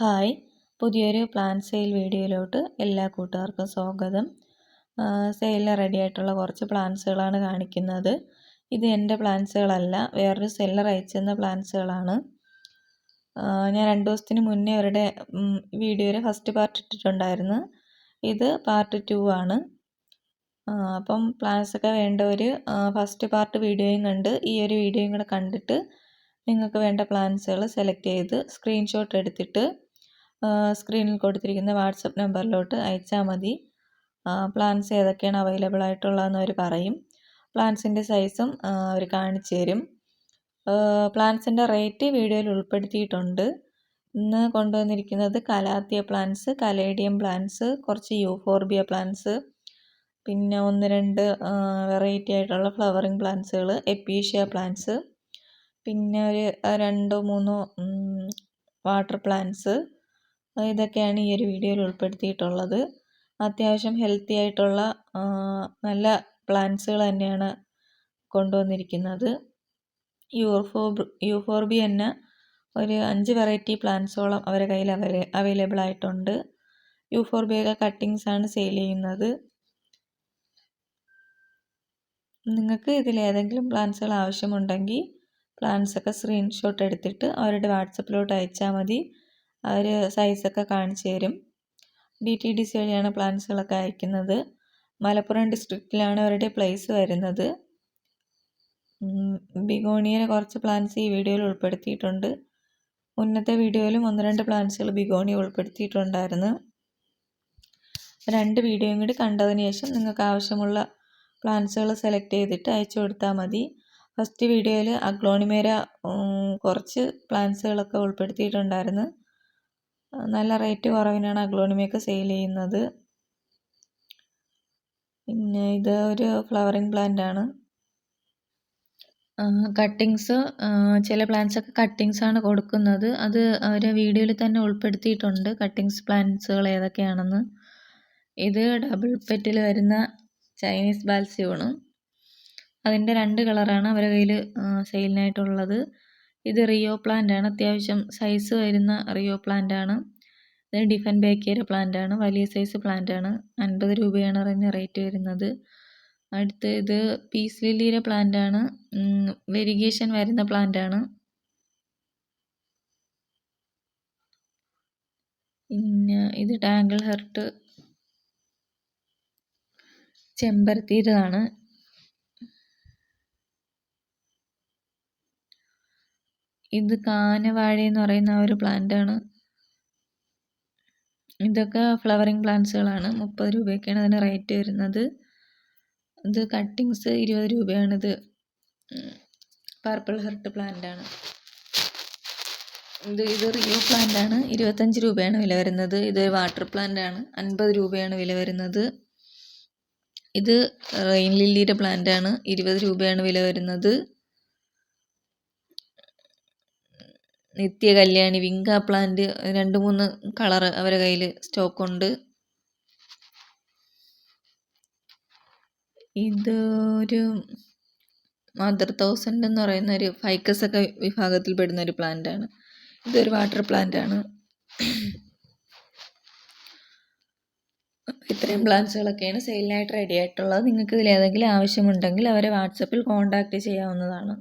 Hi. പുതിയൊരു plan sale വീഡിയോയിലോട്ട് എല്ലാ കൂട്ടുകാർക്കും സ്വാഗതം. സെയിലിന് റെഡി ആയിട്ടുള്ള കുറച്ച് പ്ലാൻസുകളാണ് കാണിക്കുന്നത്. ഇത് എന്റെ പ്ലാൻസുകളല്ല വേറൊരു സെല്ലർ അയച്ചെന്ന പ്ലാൻസുകളാണ് ഞാൻ രണ്ട് ദിവസത്തിന് മുന്നേ അവരുടെ വീഡിയോയുടെ ഫസ്റ്റ് പാർട്ട് ഇട്ടിട്ടുണ്ടായിരുന്നു. ഇത് പാർട്ട് ടു ആണ്. അപ്പം പ്ലാൻസൊക്കെ വേണ്ടവർ ഫസ്റ്റ് പാർട്ട് വീഡിയോയും കണ്ട് ഈ ഒരു വീഡിയോയും കൂടെ കണ്ടിട്ട് നിങ്ങൾക്ക് വേണ്ട പ്ലാൻസുകൾ സെലക്ട് ചെയ്ത് സ്ക്രീൻഷോട്ട് എടുത്തിട്ട് സ്ക്രീനിൽ കൊടുത്തിരിക്കുന്ന വാട്സപ്പ് നമ്പറിലോട്ട് അയച്ചാൽ മതി. പ്ലാൻസ് ഏതൊക്കെയാണ് അവൈലബിൾ ആയിട്ടുള്ളതെന്ന് അവർ പറയും. പ്ലാൻസിന്റെ സൈസും അവർ കാണിച്ചു തരും. പ്ലാൻസിന്റെ റേറ്റ് വീഡിയോയിൽ ഉൾപ്പെടുത്തിയിട്ടുണ്ട്. ഇന്ന് കൊണ്ടുവന്നിരിക്കുന്നത് കലാത്തിയ പ്ലാൻസ് കലേഡിയം പ്ലാൻസ് കുറച്ച് യൂഫോർബിയ പ്ലാൻസ് പിന്നെ ഒന്ന് രണ്ട് വെറൈറ്റി ആയിട്ടുള്ള ഫ്ലവറിങ് പ്ലാന്റ്സുകൾ എപ്പീഷ്യ പ്ലാൻസ് പിന്നെ ഒരു രണ്ടോ മൂന്നോ വാട്ടർ പ്ലാന്റ്സ് ഇതൊക്കെയാണ് ഈ ഒരു വീഡിയോയിൽ ഉൾപ്പെടുത്തിയിട്ടുള്ളത്. അത്യാവശ്യം ഹെൽത്തി ആയിട്ടുള്ള നല്ല പ്ലാന്റ്സുകൾ തന്നെയാണ് കൊണ്ടുവന്നിരിക്കുന്നത്. യൂഫോബ് യൂഫോർബി തന്നെ ഒരു അഞ്ച് വെറൈറ്റി പ്ലാന്റ്സോളം അവരുടെ കയ്യിൽ അവൈലബിൾ ആയിട്ടുണ്ട്. യൂഫോർബിയൊക്കെ കട്ടിങ്സ് ആണ് സെയിൽ ചെയ്യുന്നത്. നിങ്ങൾക്ക് ഇതിൽ ഏതെങ്കിലും പ്ലാന്റ്സുകൾ ആവശ്യമുണ്ടെങ്കിൽ പ്ലാന്റ്സൊക്കെ സ്ക്രീൻഷോട്ട് എടുത്തിട്ട് അവരുടെ വാട്സപ്പിലോട്ട് അയച്ചാൽ മതി. അവർ സൈസൊക്കെ കാണിച്ചു തരും. ഡി ടി ഡി സി വഴിയാണ് പ്ലാൻസുകളൊക്കെ അയക്കുന്നത്. മലപ്പുറം ഡിസ്ട്രിക്റ്റിലാണ് അവരുടെ പ്ലേസ് വരുന്നത്. ബിഗോണിയയിലെ കുറച്ച് പ്ലാൻസ് ഈ വീഡിയോയിൽ ഉൾപ്പെടുത്തിയിട്ടുണ്ട്. മുന്നത്തെ വീഡിയോയിലും ഒന്ന് രണ്ട് പ്ലാൻസുകൾ ബിഗോണി ഉൾപ്പെടുത്തിയിട്ടുണ്ടായിരുന്നു. രണ്ട് വീഡിയോയും കൂടി കണ്ടതിന് ശേഷം നിങ്ങൾക്ക് ആവശ്യമുള്ള പ്ലാൻസുകൾ സെലക്ട് ചെയ്തിട്ട് അയച്ചു കൊടുത്താൽ മതി. ഫസ്റ്റ് വീഡിയോയിൽ അഗ്ലോണിമേര കുറച്ച് പ്ലാൻസുകളൊക്കെ ഉൾപ്പെടുത്തിയിട്ടുണ്ടായിരുന്നു. നല്ല റേറ്റ് കുറവിനാണ് അഗ്ലോണിമയൊക്കെ സെയിൽ ചെയ്യുന്നത്. പിന്നെ ഇത് ഒരു ഫ്ലവറിങ് പ്ലാന്റ് ആണ്. കട്ടിങ്സ് ചില പ്ലാന്റ്സൊക്കെ കട്ടിങ്സ് ആണ് കൊടുക്കുന്നത്. അത് അവർ വീഡിയോയിൽ തന്നെ ഉൾപ്പെടുത്തിയിട്ടുണ്ട്. കട്ടിങ്സ് പ്ലാന്റ്സുകൾ ഏതൊക്കെയാണെന്ന്. ഇത് ഡബിൾ പെറ്റിൽ വരുന്ന ചൈനീസ് ബാൽസ്യമാണ് അതിന്റെ രണ്ട് കളറാണ് അവരുടെ കയ്യിൽ സെയിലിനായിട്ടുള്ളത് ഇത് റിയോ പ്ലാന്റ് ആണ് അത്യാവശ്യം സൈസ് വരുന്ന റിയോ പ്ലാന്റ് ആണ് ഇത് ഡിഫൻ ബേക്കിയർ പ്ലാന്റ് ആണ് വലിയ സൈസ് പ്ലാന്റ് ആണ് അൻപത് രൂപയാണ് അതിന് റേറ്റ് വരുന്നത്. അടുത്ത് ഇത് പീസ് ലില്ലിയുടെ പ്ലാന്റ് ആണ് വെരിഗേഷൻ വരുന്ന പ്ലാന്റ് ആണ് പിന്നെ ഇത് ടാങ്കിൾ ഹെർട്ട് ചെമ്പരത്തിയുടേതാണ്. ഇത് കാനവാഴ എന്ന് പറയുന്ന ഒരു പ്ലാന്റ് ആണ്. ഇതൊക്കെ ഫ്ലവറിങ് പ്ലാന്റ്സുകളാണ് മുപ്പത് രൂപയൊക്കെയാണ് അതിന് റേറ്റ് വരുന്നത്. ഇത് കട്ടിങ്സ് ഇരുപത് രൂപയാണിത്. പർപ്പിൾ ഹെർട്ട് പ്ലാന്റ് ആണ്. ഇത് ഇത് റിയോ പ്ലാന്റ് ആണ്. ഇരുപത്തഞ്ച് രൂപയാണ് വില വരുന്നത്. ഇത് വാട്ടർ പ്ലാന്റ് ആണ്. അൻപത് രൂപയാണ് വില വരുന്നത്. ഇത് റെയിൻ ലില്ലിയുടെ പ്ലാന്റ് ആണ്. ഇരുപത് രൂപയാണ് വില വരുന്നത്. നിത്യ കല്യാണി വിങ്ക പ്ലാന്റ് രണ്ട് മൂന്ന് കളർ അവരെ കയ്യിൽ സ്റ്റോക്കുണ്ട്. ഇതൊരു മദർ തൗസൻഡ് എന്ന് പറയുന്ന ഒരു ഫൈക്കസ് ഒക്കെ വിഭാഗത്തിൽ പെടുന്ന ഒരു പ്ലാന്റ് ആണ്. ഇതൊരു വാട്ടർ പ്ലാന്റ് ആണ്. ഇത്രയും പ്ലാന്റ്സുകളൊക്കെയാണ് സെയിലിനായിട്ട് റെഡി ആയിട്ടുള്ളത്. നിങ്ങൾക്ക് ഇതിൽ ഏതെങ്കിലും ആവശ്യമുണ്ടെങ്കിൽ അവരെ വാട്സപ്പിൽ കോൺടാക്റ്റ് ചെയ്യാവുന്നതാണ്.